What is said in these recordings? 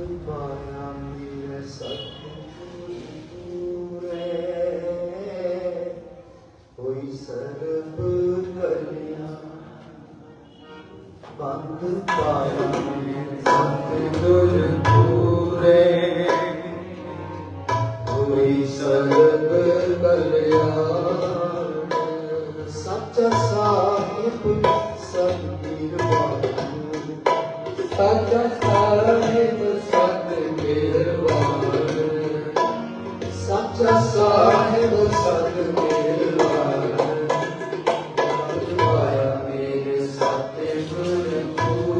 ਮਾਇਆ ਮੇਰੇ ਸਤਿਗੁਰੇ ਹੋਈ ਸਰਬ ਕਲਿਆ ਬੰਦ ਪਾਇਆ ਮੇਰੇ ਸਤਿਗੁਰ ਪੂਰੇ। ਹੋਈ ਸਰਬ ਕਲਿਆ Lord.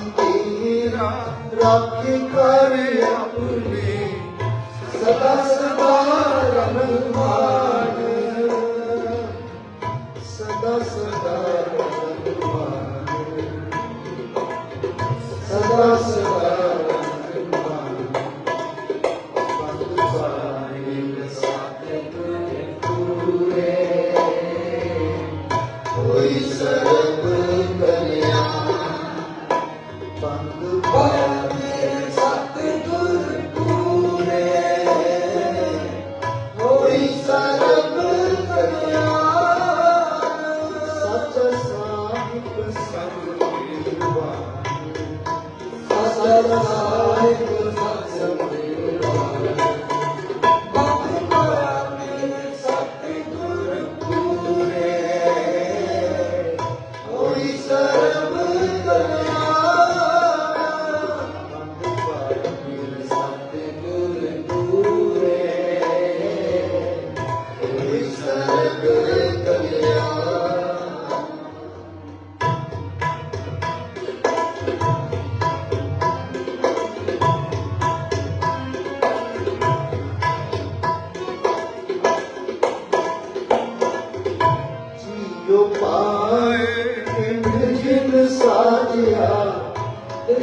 ਮੇਰਾ ਰੱਖ ਕਰ ਆਪਣੇ ਸਦਾ ਸਦਾ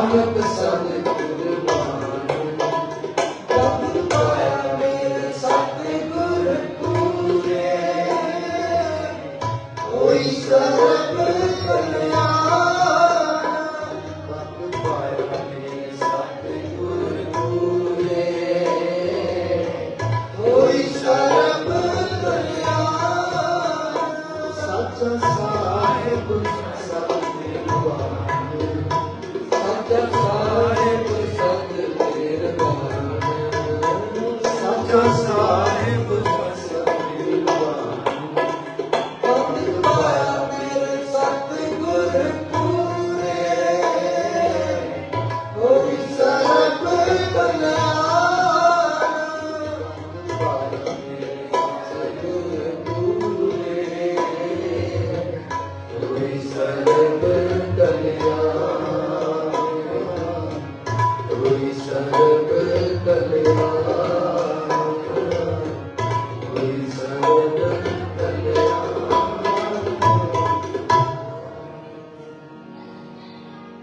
ਨਾਨਕ ਸਦ ਕੋਈ ਸਰਬ ਕਲਿਆ